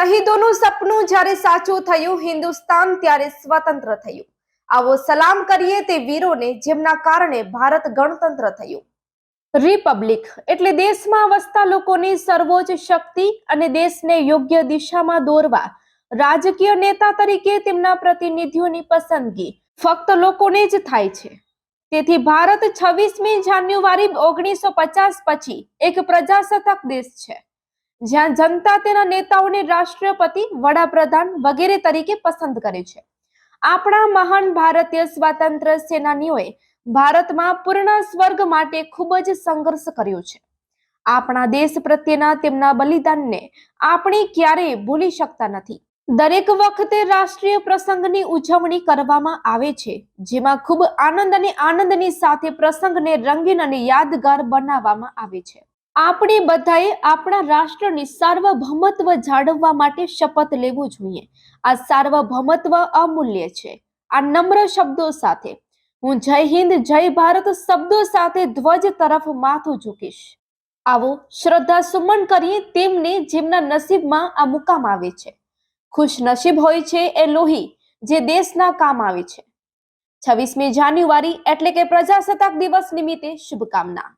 શહીદોનું સપનું જ્યારે સાચું થયું, હિન્દુસ્તાન ત્યારે સ્વતંત્ર થયું. આવો સલામ કરીએ તે વીરોને જેમના કારણે ભારત ગણતંત્ર થયું. રિપબ્લિક એટલે દેશમાં વસતા લોકોની સર્વોચ્ચ શક્તિ અને દેશને યોગ્ય દિશામાં દોરવા. રાજકીય નેતા તરીકે તેમના પ્રતિનિધિઓની પસંદગી ફક્ત લોકોને જ થાય છે. તેથી ભારત છવ્વીસમી જાન્યુઆરી ઓગણીસો પચાસ પછી એક પ્રજાસત્તાક દેશ છે. જ્યાં જનતા તેના નેતાઓને રાષ્ટ્રપતિ, વડાપ્રધાન વગેરે તરીકે પસંદ કરે છે. આપણા મહાન ભારતીય સ્વાતંત્ર્ય સેનાનીઓએ ભારતમાં પૂર્ણ સ્વર્ગ માટે ખૂબ જ સંઘર્ષ કર્યો છે. આપણા દેશ પ્રત્યેના તેમના બલિદાનને આપણે ક્યારેય ભૂલી શકતા નથી. દરેક વખતે રાષ્ટ્રીય પ્રસંગની ઉજવણી કરવામાં આવે છે, જેમાં ખૂબ આનંદ અને આનંદની સાથે પ્રસંગને રંગીન અને યાદગાર બનાવવામાં આવે છે. આપણે બધાએ આપણા રાષ્ટ્રની સાર્વભૌમત્વ જાળવવા માટે શપથ લેવું જોઈએ. આ સાર્વભૌમત્વ અમૂલ્ય છે. આ નમ્ર શબ્દો સાથે. હું જય હિન્દ, જય ભારત શબ્દો સાથે ધ્વજ તરફ માથું ઝૂકીશ. આવો શ્રદ્ધા સુમન કરીએ તેમને જેમના નસીબમાં આ મુકામ આવે છે. ખુશ નસીબ હોય છે એ લોહી જે દેશના કામ આવે છે. છવ્વીસમી જાન્યુઆરી એટલે કે પ્રજાસત્તાક દિવસ નિમિત્તે શુભકામના.